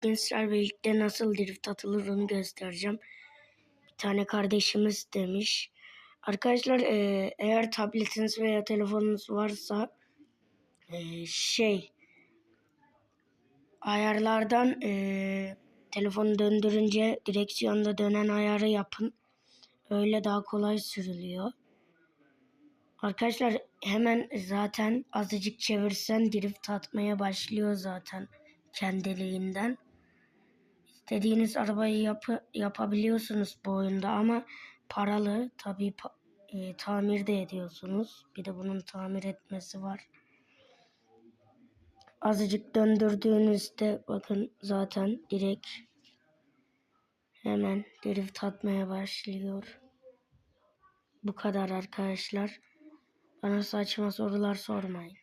Gençler birlikte nasıl drift atılır onu göstereceğim. Bir tane kardeşimiz demiş. Arkadaşlar e, eğer tabletiniz veya telefonunuz varsa e, şey ayarlardan e, telefonu döndürünce direksiyonda dönen ayarı yapın. Öyle daha kolay sürülüyor. Arkadaşlar hemen zaten azıcık çevirsen drift atmaya başlıyor zaten kendiliğinden. İstediğiniz arabayı yapı, yapabiliyorsunuz bu oyunda ama paralı tabii pa- e, tamir de ediyorsunuz. Bir de bunun tamir etmesi var. Azıcık döndürdüğünüzde bakın zaten direkt hemen drift atmaya başlıyor. Bu kadar arkadaşlar. Bana saçma sorular sormayın.